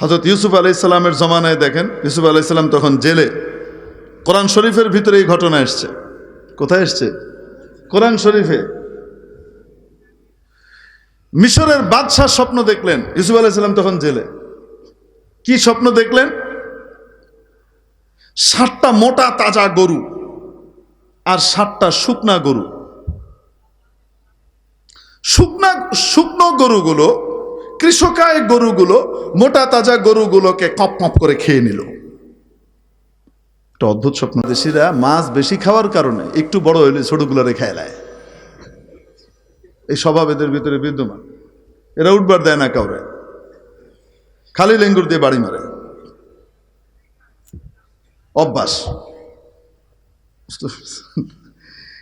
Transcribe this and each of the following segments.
হজরত ইউসুফ আলাইসাল্লামের জমানায় দেখেন, ইউসুফ আলাইসাল্লাম তখন জেলে। কোরআন শরীফের ভিতরে এই ঘটনা এসছে। কোথায় এসছে? কোরআন শরীফে। মিশরের বাদশাহ স্বপ্ন দেখলেন, ইউসুফ আলাইসাল্লাম তখন জেলে। কি স্বপ্ন দেখলেন? ষাটটা মোটা তাজা গরু আর ষাটটা শুকনা গরু। শুকনা, শুকনো গরুগুলো কৃষকায় গরুগুলো, মোটা তাজা গরুগুলোকে কপ কপ করে খেয়ে নিল। একটা অদ্ভুত স্বপ্ন। দেশিরা মাছ বেশি খাওয়ার কারণে একটু বড় হইলে ছোটগুলোরে খেয়ে নেয় এই স্বভাব এদের ভিতরে বিদ্যমান। এরা উঠবার দেয় না কাউরে। খালি লেঙ্গুর দিয়ে বাড়ি মারে। অভ্যাস।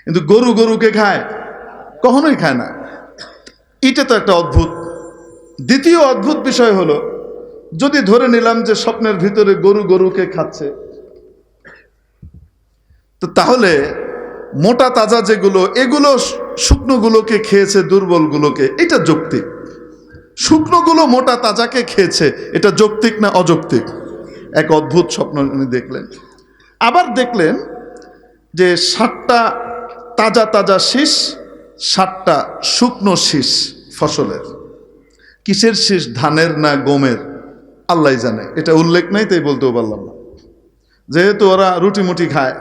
কিন্তু গরু গরুকে খায়, কখনোই খায় না। এটা তো একটা অদ্ভুত দ্বিতীয় অদ্ভুত বিষয় হলো, যদি ধরে নিলাম যে স্বপ্নের ভিতরে গরু গরুকে খাচ্ছে, তো তাহলে মোটা তাজা যেগুলো, এগুলো শুকনোগুলোকে খেয়েছে দুর্বলগুলোকে, এটা যৌক্তিক। শুকনোগুলো মোটা তাজাকে খেয়েছে, এটা যৌক্তিক না অযৌক্তিক? এক অদ্ভুত স্বপ্ন উনি দেখলেন। আবার দেখলেন যে ষাটটা তাজা তাজা শীষ ষাটটা শুকনো শীষ ফসলের। কিসের শেষ, ধানের না গমের? আল্লাহ জানে। এটা উল্লেখ নাই, তাই বলতেও পারলাম না। যেহেতু ওরা রুটি মুটি খায়,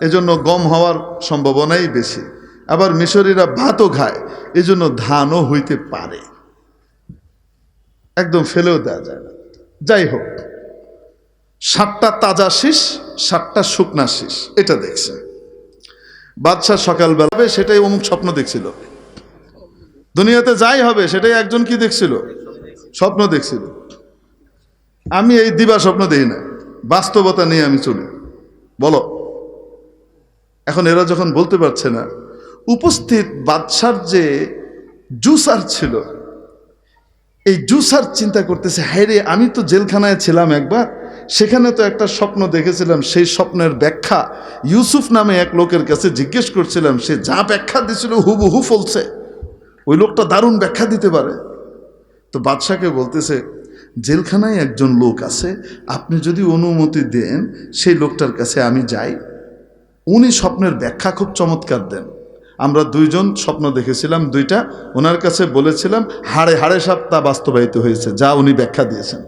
এজন্য গম হওয়ার সম্ভাবনাই বেশি। আবার মিশরীরা ভাতও খায়, এজন্য ধানও হইতে পারে। একদম ফেলেও দেওয়া যায় না। যাই হোক, সাতটা তাজা শীষ, সাতটা শুকনা শীষ, এটা দেখছে বাদশাহ সকালবেলা সেটাই অমুক স্বপ্ন দেখছিল। দুনিয়াতে যাই হবে, সেটাই একজন কি দেখছিল? স্বপ্ন দেখছিল। আমি এই দিবা স্বপ্ন দেখি না, বাস্তবতা নিয়ে আমি চলি। বলো, এখন এরা যখন বলতে পারছে না, উপস্থিত বাদশার যে জুসার ছিল, এই জুসার চিন্তা করতেছে, হায় রে, আমি তো জেলখানায় ছিলাম একবার, সেখানে তো একটা স্বপ্ন দেখেছিলাম, সেই স্বপ্নের ব্যাখ্যা ইউসুফ নামে এক লোকের কাছে জিজ্ঞেস করছিলাম, সে যা ব্যাখ্যা দিছিল হুবহু ফলছে। ওই লোকটা দারুণ ব্যাখ্যা দিতে পারে। তো বাদশাকে বলতেছে, জেলখানায় একজন লোক আছে, আপনি যদি অনুমতি দেন, সেই লোকটার কাছে আমি যাই। উনি স্বপ্নের ব্যাখ্যা খুব চমৎকার দেন। আমরা দুইজন স্বপ্ন দেখেছিলাম, দুইটা। ওনার কাছে বলেছিলাম, হাড়ে হাড়ে সাপ তা বাস্তবায়িত হয়েছে, যা উনি ব্যাখ্যা দিয়েছেন।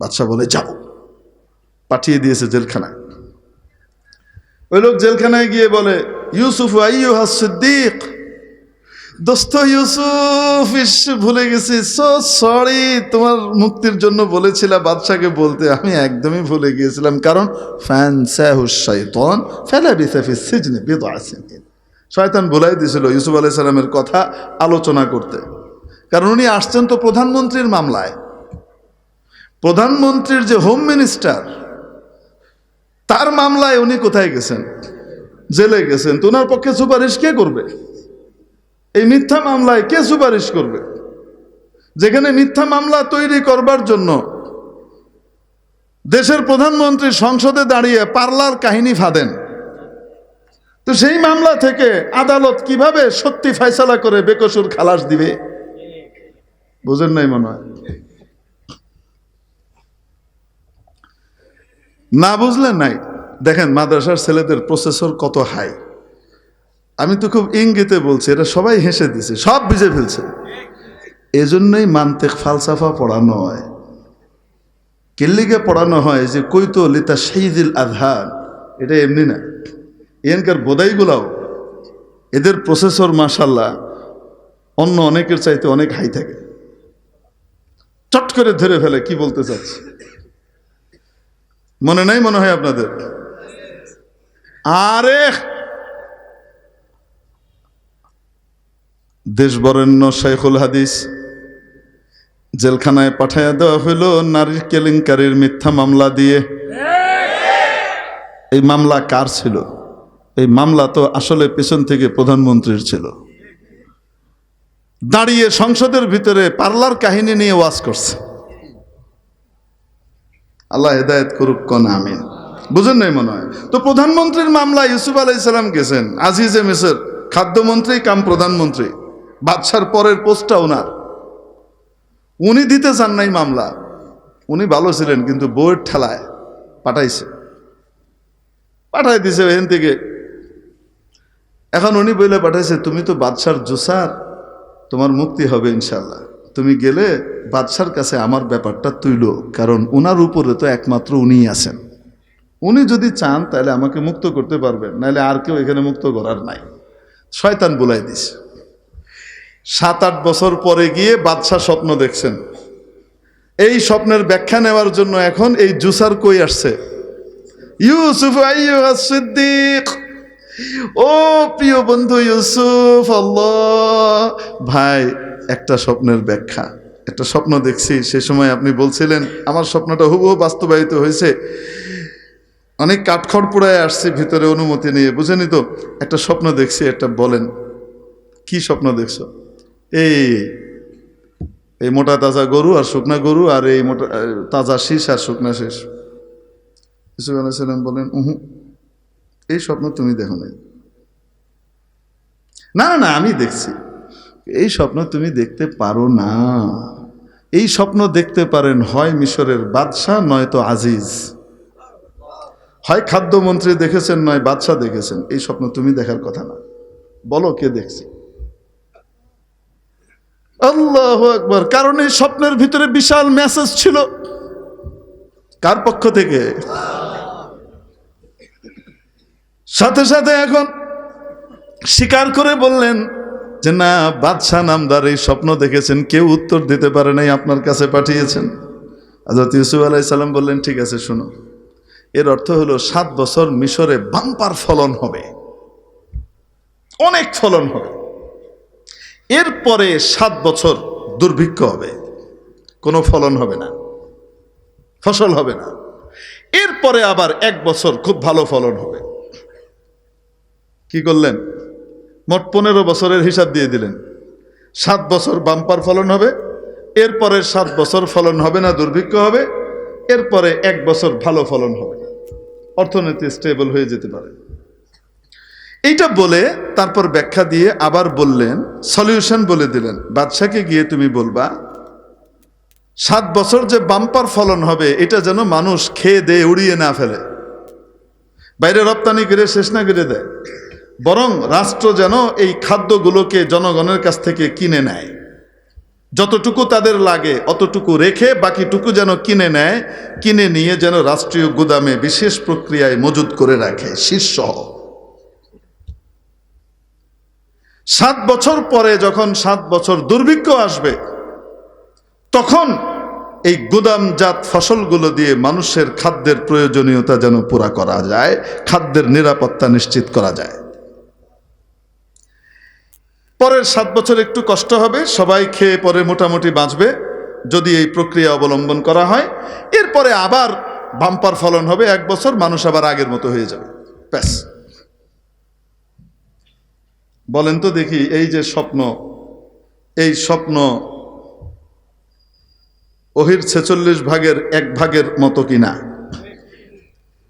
বাদশাহ বলে যাও পাঠিয়ে দিয়েছে জেলখানায়। ওই লোক জেলখানায় গিয়ে বলে, ইউসুফ আইয়ুহা সিদ্দিক। দোস্ত ইউসুফ, ইস, ভুলে গেছি। সো সরি তোমার মুক্তির জন্য বলেছিলাম বাদশাকে বলতে। আমি একদমই ভুলে গিয়েছিলাম, কারণ ফ্যান শাইতান ফেলা বিসাফি সিজনে বিদআ সিনিন শয়তান ভুলাই দিয়েছিল ইউসুফ আলাইহিস সালামের কথা আলোচনা করতে। কারণ উনি আসছেন তো প্রধানমন্ত্রীর মামলায়। প্রধানমন্ত্রীর যে হোম মিনিস্টার, তার মামলায় উনি কোথায় গেছেন? জেলে গেছেন। তো ওনার পক্ষে সুপারিশ কে করবে? এই মিথ্যা মামলায় কে সুপারিশ করবে? যেখানে মিথ্যা মামলা তৈরি করবার জন্য দেশের প্রধানমন্ত্রী সংসদে দাঁড়িয়ে পার্লার কাহিনী ফাঁদেন। তো সেই মামলা থেকে আদালত কীভাবে সত্যি ফয়সালা করে বেকসুর খালাস দিবে? বুঝেন নাই মনে হয়। না বুঝলেন নাই? দেখেন মাদ্রাসার ছেলেদের প্রসেসর কত হাই আমি তো খুব ইঙ্গিতে বলছি, এটা সবাই হেসে দিছে, সব বুঝে ফেলছে। এজন্যই মান্তেক ফালসাফা পড়ানো হয়। কিল্লিকে পড়ানো হয় যে, কৈতো লিতা শহীদুল আধান এটা এমনি না। এখানকার বোদাইগুলাও, এদের প্রসেসর মাসাল্লাহ অন্য অনেকের চাইতে অনেক হাই থাকে। চট করে ধরে ফেলে কি বলতে চাচ্ছে। মনে নাই মনে হয় আপনাদের? আরে দেশবরেণ্য শেখুল হাদিস। জেলখানায় পাঠাইয়া দেওয়া হইল নারীর কেলেঙ্কারির মিথ্যা মামলা দিয়ে। এই মামলা কার ছিল? এই মামলা তো আসলে পেছন থেকে প্রধানমন্ত্রীর ছিল। দাঁড়িয়ে সংসদের ভিতরে পার্লার কাহিনী নিয়ে ওয়াজ করছে। আল্লাহ হেদায়ত করুক, কন আমিন। বুঝেন নাই মনে হয়? তো প্রধানমন্ত্রীর মামলা ইউসুফ আলাইসালাম গেছেন, আজিজে মিসর, খাদ্যমন্ত্রী কাম প্রধানমন্ত্রী। বাদশার পরের পোস্টটা ওনার। উনি দিতে চান নাই মামলা। উনি ভালো ছিলেন, কিন্তু বউয়ের ঠেলায় পাঠাইছে। পাঠাই দিছে এখান থেকে। এখন উনি বইলে পাঠাইছে, তুমি তো বাদশার জুসার, তোমার মুক্তি হবে ইনশাল্লাহ তুমি গেলে বাদশার কাছে আমার ব্যাপারটা তুইল, কারণ উনার উপরে তো একমাত্র উনিই আছেন। উনি যদি চান, তাহলে আমাকে মুক্ত করতে পারবেন, নাহলে আর কেউ এখানে মুক্ত করার নাই। শয়তান বুলাই দিছে। সাত আট বছর পরে গিয়ে বাদশাহ স্বপ্ন দেখছেন। এই স্বপ্নের ব্যাখ্যা নেওয়ার জন্য এখন এই জুসার কই আসছে? ইউসুফ সিদ্দিক। ও প্রিয় বন্ধু ইউসুফ, আল্লাহ। ভাই, একটা স্বপ্নের ব্যাখ্যা। একটা স্বপ্ন দেখছি। সে সময় আপনি বলছিলেন, আমার স্বপ্নটা হুবহু বাস্তবায়িত হয়েছে। অনেক কাঠখড় পুড়ায় আসছে ভিতরে অনুমতি নিয়ে, বুঝেনি তো? একটা স্বপ্ন দেখছি, একটা বলেন। কি স্বপ্ন দেখছ? এই এই মোটা তাজা গরু আর শুকনা গরু আর এই মোটা তাজা শীষ আর শুকনা শীষ। ইসুফ আলাইসাল্লাম বলেন, উহু, এই স্বপ্ন তুমি দেখো নাই। না না না, আমি দেখছি। এই স্বপ্ন তুমি দেখতে পারো না। এই স্বপ্ন দেখতে পারেন, হয় মিশরের বাদশাহ নয়তো আজিজ। হয় খাদ্যমন্ত্রী দেখেছেন, নয় বাদশাহ দেখেছেন। এই স্বপ্ন তুমি দেখার কথা না। বলো কে দেখছে? আল্লাহ একবার কারণ এই স্বপ্নের ভিতরে বিশাল মেসেজ ছিল। কার পক্ষ থেকে? সাথে সাথে এখন স্বীকার করে বললেন যে, না, বাদশাহ নামদার এই স্বপ্ন দেখেছেন, কেউ উত্তর দিতে পারে নাই, আপনার কাছে পাঠিয়েছেন। হজরত ইউসুফ আলাইসাল্লাম বললেন, ঠিক আছে, শুনো। এর অর্থ হলো সাত বছর মিশরে বাম্পার ফলন হবে। অনেক ফলন হবে। এরপরে সাত বছর দুর্ভিক্ষ হবে, কোনো ফলন হবে না, ফসল হবে না। এরপরে আবার এক বছর খুব ভালো ফলন হবে। কি করলেন? মোট পনেরো বছরের হিসাব দিয়ে দিলেন। সাত বছর বাম্পার ফলন হবে, এরপরে সাত বছর ফলন হবে না, দুর্ভিক্ষ হবে, এরপরে এক বছর ভালো ফলন হবে। অর্থনীতি স্টেবল হয়ে যেতে পারে। এইটা বলে তারপর ব্যাখ্যা দিয়ে আবার বললেন, সলিউশন বলে দিলেন। বাদশাকে গিয়ে তুমি বলবা, সাত বছর যে বাম্পার ফলন হবে, এটা যেন মানুষ খেয়ে দেয়ে উড়িয়ে না ফেলে। বাইরে রপ্তানি করে, শেষ না করে দেয়। বরং রাষ্ট্র যেন এই খাদ্যগুলোকে জনগণের কাছ থেকে কিনে নেয়। যতটুকু তাদের লাগে, অতটুকু রেখে বাকিটুকু যেন কিনে নেয়, কিনে নিয়ে যেন রাষ্ট্রীয় গুদামে বিশেষ প্রক্রিয়ায় মজুদ করে রাখে, শীর্ষ। সাত বছর পরে যখন সাত বছর দুর্ভিক্ষ আসবে, তখন এই গুদামজাত ফসলগুলো দিয়ে মানুষের খাদ্যের প্রয়োজনীয়তা যেন পুরা করা যায়, খাদ্যের নিরাপত্তা নিশ্চিত করা যায়। পরের সাত বছর একটু কষ্ট হবে, সবাই খেয়ে পরে মোটামুটি বাঁচবে, যদি এই প্রক্রিয়া অবলম্বন করা হয়। এরপরে আবার বাম্পার ফলন হবে, এক বছর মানুষ আবার আগের মতো হয়ে যাবে। ব্যাস। বলেন তো দেখি, এই যে স্বপ্ন, এই স্বপ্ন ওহির ছেচল্লিশ ভাগের এক ভাগের মতো কিনা?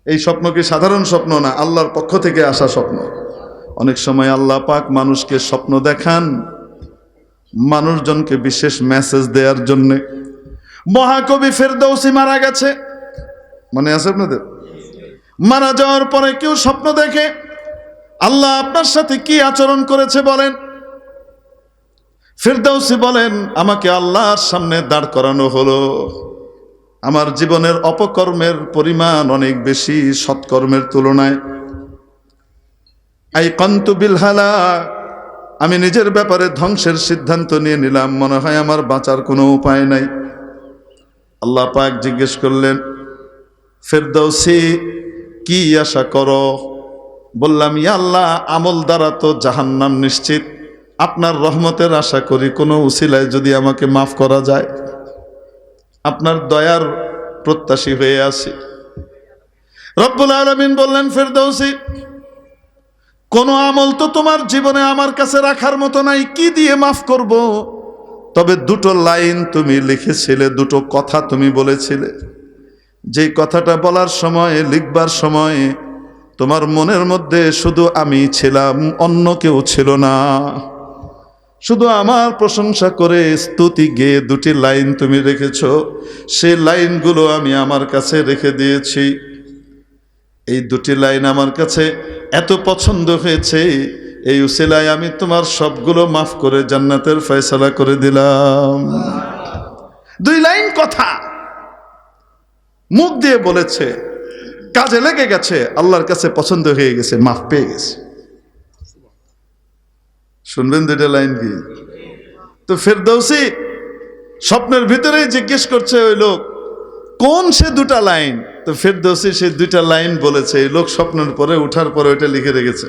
এই স্বপ্ন কি সাধারণ স্বপ্ন না আল্লাহর পক্ষ থেকে আসা স্বপ্ন? অনেক সময় আল্লাহ পাক মানুষকে স্বপ্ন দেখান মানুষজনকে বিশেষ মেসেজ দেওয়ার জন্যে। মহাকবি ফেরদৌসি মারা গেছে। মনে আছে আপনাদের? মারা যাওয়ার পরে কেউ স্বপ্ন দেখে আল্লাহ আপনার সাথে কি আচরণ করেছে বলেন? ফিরদৌসি বলেন, আমাকে আল্লাহর সামনে দাঁড় করানো হলো। আমার জীবনের অপকর্মের পরিমাণ অনেক বেশি সৎকর্মের তুলনায়। আই কন্তু বিলহালা আমি নিজের ব্যাপারে ধ্বংসের সিদ্ধান্ত নিয়ে নিলাম, মনে হয় আমার বাঁচার কোনো উপায় নাই। আল্লাহ পাক জিজ্ঞেস করলেন, ফেরদৌসি, কি আশা করো? বললাম, ইয়া আল্লাহ, আমল দ্বারা তো জাহান্নাম নিশ্চিত। আপনার রহমতের আশা করি কোনো উসিলায় যদি আমাকে মাফ করা যায়। আপনার দয়ার প্রত্যাশী হয়ে আসি রব্বুল আলমিন বললেন, ফেরদৌসি, কোনো আমল তো তোমার জীবনে আমার কাছে রাখার মতো নাই, কি দিয়ে মাফ করব? তবে দুটো লাইন তুমি লিখেছিলে, দুটো কথা তুমি বলেছিলে। যেই কথাটা বলার সময়, লিখবার সময় তোমার মনের মধ্যে শুধু আমি ছিলাম, অন্য কেউ ছিল না। শুধু আমার প্রশংসা করে স্তুতি গেয়ে দুটি লাইন তুমি রেখেছ সেই লাইনগুলো আমি আমার কাছে রেখে দিয়েছি। এই দুটি লাইন আমার কাছে এত পছন্দ হয়েছে, এই উসিলায় আমি তোমার সবগুলো মাফ করে জান্নাতের ফয়সলা করে দিলাম। দুই লাইন কথা মুখ দিয়ে বলেছে কাজে লেগে গেছে, আল্লাহর কাছে পছন্দ হয়ে গেছে, মাফ পেয়ে গেছে। শুনবেন দুইটা লাইন কি? তো ফেরদৌসি স্বপ্নের ভিতরেই জিজ্ঞেস করছে ওই লোক, কোন সে দুটা লাইন? তো ফেরদৌসি সে দুইটা লাইন বলেছে, এই লোক স্বপ্নের পরে উঠার পরে ওইটা লিখে রেখেছে।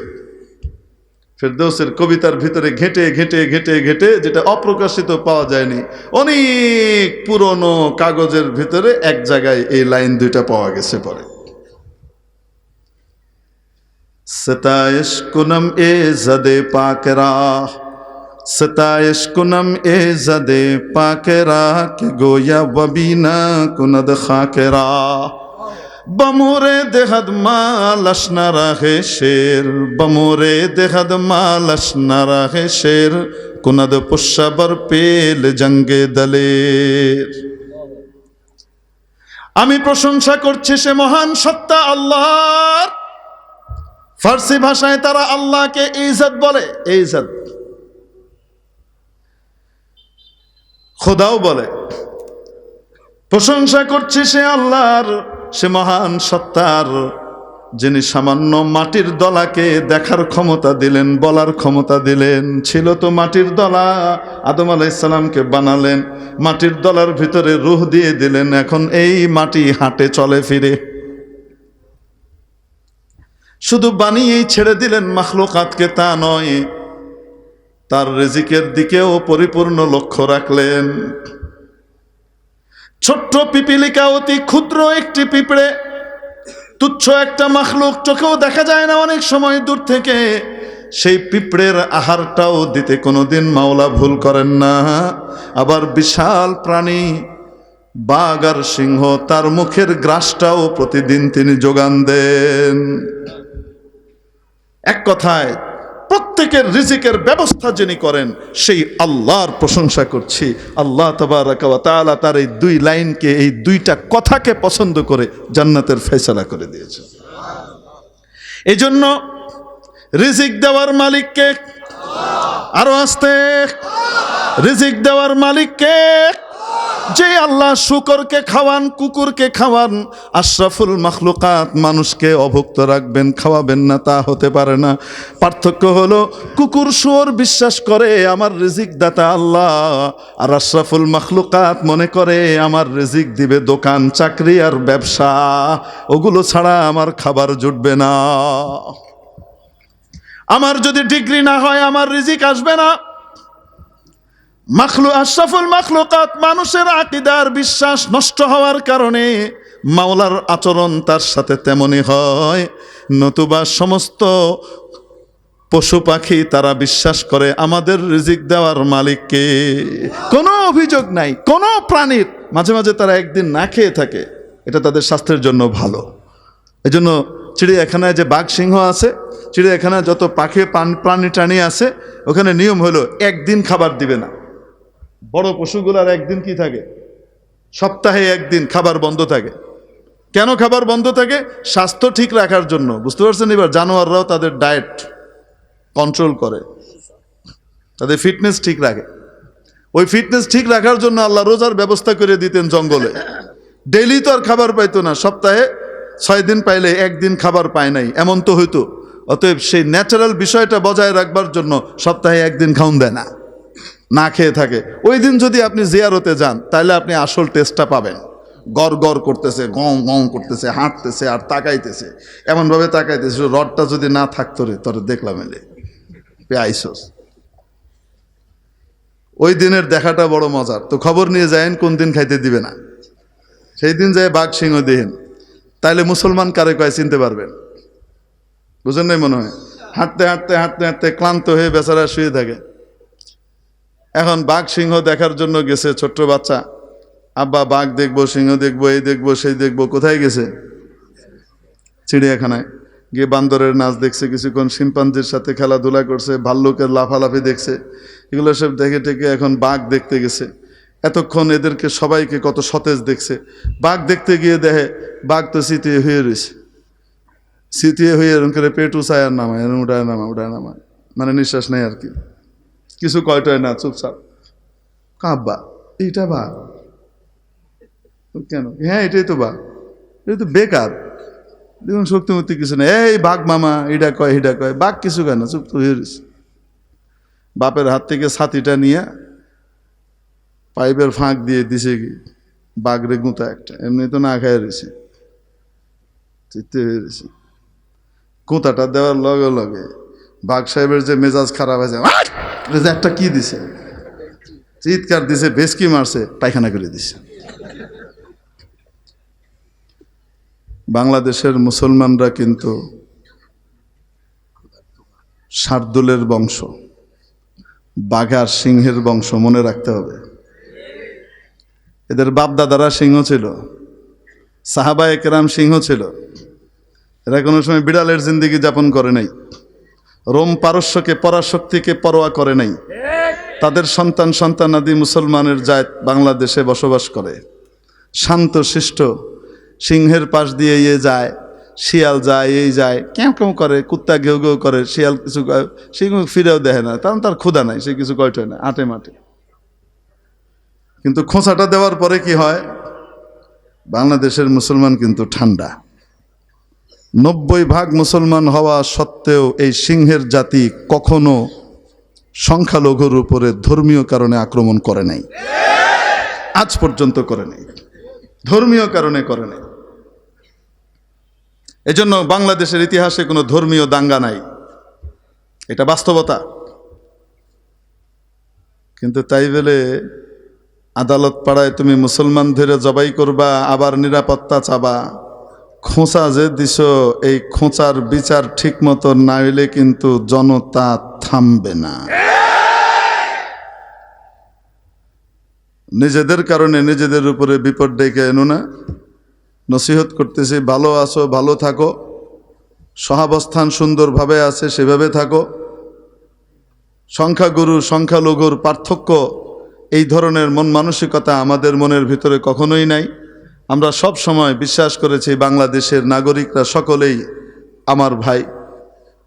ফেরদৌসের কবিতার ভিতরে ঘেটে ঘেটে ঘেটে ঘেটে যেটা অপ্রকাশিত পাওয়া যায়নি, অনেক পুরনো কাগজের ভিতরে এক জায়গায় এই লাইন দুইটা পাওয়া গেছে পরে। ستائش کنم اے زد پاک را ستائش کنم اے زد پاک را کہ گویا وبینا کند خاک را بمورے دہد مالش نہ رہے شیر بمورے دہد مالش نہ رہے شیر کند پشبر پیل جنگ دلیر আমি প্রশংসা করছি সে মহান সত্তা আল্লাহর ফার্সি ভাষায় তারা আল্লাহকে ইজত বলে ইজত খোদাও বলে, প্রশংসা করছে সে আল্লাহর, সে মহান সত্তার, যিনি সামান্য মাটির দলাকে দেখার ক্ষমতা দিলেন, বলার ক্ষমতা দিলেন, ছিল তো মাটির দলা, আদম আলাইসালামকে বানালেন, মাটির দলার ভিতরে রুহ দিয়ে দিলেন, এখন এই মাটি হাঁটে চলে ফিরে। শুধু বানিয়েই ছেড়ে দিলেন মাখলুকাতকে, তা নয়, তার রেজিকের দিকেও পরিপূর্ণ লক্ষ্য রাখলেন। ছোট্ট পিপিলিকা অতি ক্ষুদ্র একটি পিঁপড়ে, তুচ্ছ একটা মাখলুক, চোখেও দেখা যায় না অনেক সময় দূর থেকে। সেই পিঁপড়ের আহারটাও দিতে কোনোদিন মাওলা ভুল করেন না। আবার বিশাল প্রাণী, বাঘ আর সিংহ, তার মুখের গ্রাসটাও প্রতিদিন তিনি যোগান দেন। এক কথায়, প্রত্যেকের রিজিকের ব্যবস্থা যিনি করেন, সেই আল্লাহর প্রশংসা করছি। আল্লাহ তালা তার এই দুই লাইনকে, এই দুইটা কথাকে পছন্দ করে জান্নাতের ফেসলা করে দিয়েছে। এই জন্য রিজিক দেওয়ার মালিককে আরও আসতে। রিজিক দেওয়ার মালিককে যে আল্লাহ শুকরকে খাওয়ান, কুকুরকে খাওয়ান, আশরাফুল মখলুকাত মানুষকে অভুক্ত রাখবেন, খাওয়াবেন না, তা হতে পারে না। পার্থক্য হলো, কুকুর শুয়োর বিশ্বাস করে, আমার রিজিক দাতা আল্লাহ। আর আশরাফুল মখলুকাত মনে করে, আমার রিজিক দিবে দোকান, চাকরি আর ব্যবসা। ওগুলো ছাড়া আমার খাবার জুটবে না। আমার যদি ডিগ্রি না হয়, আমার রিজিক আসবে না। মাখলু আশরাফুল মাখলুকাত, মানুষের আকিদার বিশ্বাস নষ্ট হওয়ার কারণে মাওলার আচরণ তার সাথে তেমনই হয়। নতুবা সমস্ত পশু পাখি তারা বিশ্বাস করে, আমাদের রিজিক দেওয়ার মালিককে কোনো অভিযোগ নাই, কোনো প্রাণীর মাঝে মাঝে তারা একদিন না খেয়ে থাকে। এটা তাদের স্বাস্থ্যের জন্য ভালো। এজন্য চিড়িয়াখানায় যে বাঘ সিংহ আছে, চিড়িয়াখানায় যত পাখি, প্রাণী টানি আছে, ওখানে নিয়ম হলো একদিন খাবার দিবে না। বড় পশুগুলার একদিন কি থাকে? সপ্তাহে একদিন খাবার বন্ধ থাকে। কেন খাবার বন্ধ থাকে? স্বাস্থ্য ঠিক রাখার জন্য। বুঝতে পারছেন এবার? জানোয়াররাও তাদের ডায়েট কন্ট্রোল করে। তাদের ফিটনেস ঠিক রাখে। ওই ফিটনেস ঠিক রাখার জন্য আল্লাহ রোজার ব্যবস্থা করে দিতেন জঙ্গলে। ডেইলি তো আর খাবার পাইতো না। সপ্তাহে ছয় দিন পাইলে একদিন খাবার পায় নাই। এমন তো হইতো। অতএব সেই ন্যাচারাল বিষয়টা বজায় রাখবার জন্য সপ্তাহে একদিন খাউন দেয় না। না খেয়ে থাকে। ওই দিন যদি আপনি জিয়ারতে যান, তাহলে আপনি আসল টেস্টটা পাবেন। গড় গড় করতেছে গং গং করতেছে, হাঁটতেছে আর তাকাইতেছে। এমনভাবে তাকাইতেছে রডটা যদি না থাকতো রে, তোর দেখলাম এলে। আইসোস ওই দিনের দেখাটা বড় মজার। তো খবর নিয়ে যায়েন কোন দিন খাইতে দিবে না। সেই দিন যায় বাঘ সিংহ দেহেন। তাইলে মুসলমান কারে কয় চিনতে পারবেন? বুঝেন নাই মনে হয়? হাঁটতে হাঁটতে হাঁটতে হাঁটতে ক্লান্ত হয়ে বেচারা শুয়ে থাকে। এখন বাঘ সিংহ দেখার জন্য গেছে, ছোট্ট বাচ্চা। আব্বা, বাঘ দেখব, সিংহ দেখব, এই দেখব, সেই দেখব, কোথায় গেছে? চিড়িয়াখানায়। গিয়ে বান্দরের নাচ দেখছে, কিছুক্ষণ শিম্পাঞ্জির সাথে খেলাধুলা করছে, ভাল্লুকের লাফালাফি দেখছে। এগুলো সব দেখে টেকে এখন বাঘ দেখতে গেছে। এতক্ষণ এদেরকে সবাইকে কত সতেজ দেখছে। বাঘ দেখতে গিয়ে দেখে, বাঘ তো সিটিয়ে হয়ে রয়েছে। সিটিয়ে হয়ে এরকম করে পেট উচায় আর নামায় এরকম উঠায় নামা উঠায় মানে নিঃশ্বাস নেই আর কি। কিছু কয়টায় না চুপচাপ কাব্বা, এইটা বা। কেন? হ্যাঁ এটাই তো বা। এটা তো বেকার। দেখুন, শক্তিমূর্তি কিছু না এই বাঘ মামা এটা কয় এটা কয়। বাঘ কিছু কেন চুপ তো বাপের হাত থেকে ছাতিটা নিয়ে পাইপের ফাঁক দিয়ে দিছে কি, বাঘরে গুঁতা একটা। এমনি তো না খায় রয়েছে চিত্তে হয়ে রয়েছে গুঁতাটা দেওয়ার লগে লগে বাঘ সাহেবের যে মেজাজ খারাপ হয়েছে! এটা একটা কি দিছে? চিৎকার দিছে, ভেসকি মারছে, পায়খানা করে দিছে। বাংলাদেশের মুসলমানরা কিন্তু শার্দুলের বংশ, বাঘার সিংহের বংশ, মনে রাখতে হবে। এদের বাপদাদারা সিংহ ছিল সাহাবা একরাম সিংহ ছিল। এরা কোনো সময় বিড়ালের জিন্দিগি যাপন করে নাই। রোম পারস্যকে, পরাশক্তিকে পরোয়া করে নাই। তাদের সন্তান সন্তানাদি মুসলমানের জাত বাংলাদেশে বসবাস করে। শান্ত, শিষ্ট, সিংহের পাশ দিয়ে ইয়ে যায়, শিয়াল যায়, এই যায় কেউ কেউ করে, কুত্তা ঘেউ ঘেউ করে, শিয়াল কিছু সিংহ ফিরেও দেখে না কারণ তার ক্ষুধা নাই, সে কিছু কয়টা না, আটে মাঠে কিন্তু খোঁচাটা দেওয়ার পরে কি হয়? বাংলাদেশের মুসলমান কিন্তু ঠান্ডা। নব্বই ভাগ মুসলমান হওয়া সত্ত্বেও এই সিংহের জাতি কখনো সংখ্যালঘুর উপরে ধর্মীয় কারণে আক্রমণ করে নাই। আজ পর্যন্ত করে নাই। ধর্মীয় কারণে করে নাই। এজন্য বাংলাদেশের ইতিহাসে কোনো ধর্মীয় দাঙ্গা নাই। এটা বাস্তবতা। কিন্তু তাই বলে আদালত পাড়ায় তুমি মুসলমান ধরে জবাই করবা, আবার নিরাপত্তা চাবা। খোঁচা যে দিছ, এই খোঁচার বিচার ঠিক মতো না হইলে কিন্তু জনতা থামবে না। নিজেদের কারণে নিজেদের উপরে বিপদ ডেকে এনো না। নসিহত করতেছি, ভালো আছো, ভালো থাকো। সহাবস্থান সুন্দরভাবে আছে, সেভাবে থাকো। সংখ্যাগুরু, সংখ্যালঘুর পার্থক্য এই ধরনের মন মানসিকতা আমাদের মনের ভিতরে কখনোই নাই। আমরা সব সময় বিশ্বাস করেছি, বাংলাদেশের নাগরিকরা সকলেই আমার ভাই।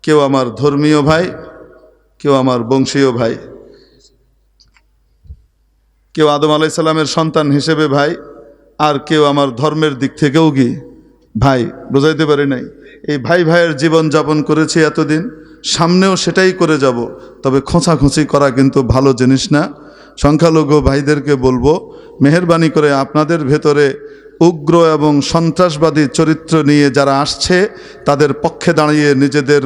কেউ আমার ধর্মীয় ভাই, কেউ আমার বংশীয় ভাই। কেউ আদম আলাইসাল্লামের সন্তান হিসেবে ভাই, আর কেউ আমার ধর্মের দিক থেকেও কি ভাই। বোঝাইতে পারি নাই? এই ভাই ভাইয়ের জীবন যাপন করেছি এতদিন, সামনেও সেটাই করে যাব। তবে খোঁচাখুঁচি করা কিন্তু ভালো জিনিস না। সংখ্যালঘু ভাইদেরকে বলব, মেহরবানি করে আপনাদের ভেতরে উগ্র এবং সন্ত্রাসবাদী চরিত্র নিয়ে যারা আসছে, তাদের পক্ষে দাঁড়িয়ে নিজেদের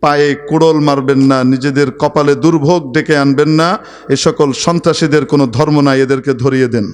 পায়ে কুড়ল মারবেন না, নিজেদের কপালে দুর্ভোগ ডেকে আনবেন না, এ সকল সন্ত্রাসীদের কোনো ধর্ম নাই, এদেরকে ধরিয়ে দেন।